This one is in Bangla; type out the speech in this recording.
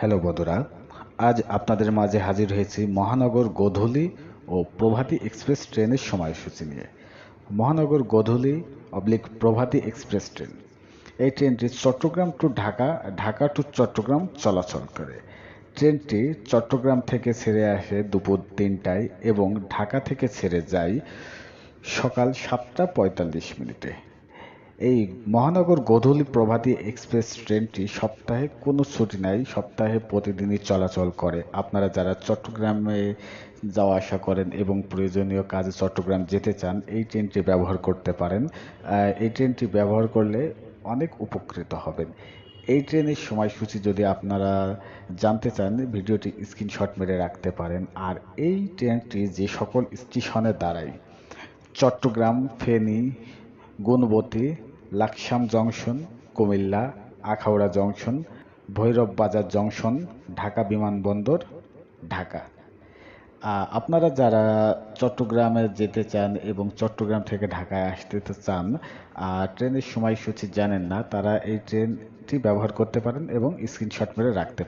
হ্যালো বন্ধুরা, আজ আপনাদের মাঝে হাজির হয়েছি মহানগর গোধূলি ও প্রভাতী এক্সপ্রেস ট্রেনের সময়সূচি নিয়ে। Mahanagar Godhuli oblique Provati express train. এই ট্রেনটি চট্টগ্রাম টু ঢাকা ঢাকা টু চট্টগ্রাম চলাচল করে। ট্রেনটি চট্টগ্রাম থেকে ছেড়ে আসে দুপুর তিনটায় এবং ঢাকা থেকে ছেড়ে যায় সকাল সাতটা পঁয়তাল্লিশ মিনিটে। এই মহানগর গোধূলি প্রভাতী এক্সপ্রেস ট্রেনটি সপ্তাহে কোনো ছুটি নাই, সপ্তাহে প্রতিদিনই চলাচল করে। আপনারা যারা চট্টগ্রামে যাওয়া আসা করেন এবং প্রয়োজনীয় কাজে চট্টগ্রাম যেতে চান, এই ট্রেনটি ব্যবহার করতে পারেন। এই ট্রেনটি ব্যবহার করলে অনেক উপকৃত হবেন। এই ট্রেনের সময়সূচি যদি আপনারা জানতে চান, ভিডিওটি স্ক্রিনশট মেরে রাখতে পারেন। আর এই ট্রেনটি যে সকল স্টেশনে দাঁড়ায়, Chattogram, Feni Gunabati Laksam junction, Cumilla, Akhaura junction Bhairab Bazar junction, Dhaka বিমানবন্দর, ঢাকা। আপনারা যারা চট্টগ্রামে যেতে চান এবং চট্টগ্রাম থেকে ঢাকায় আসতে চান আর ট্রেনের সময়সূচি জানেন না, তারা এই ট্রেনটি ব্যবহার করতে পারেন এবং স্ক্রিনশট মেরে রাখতে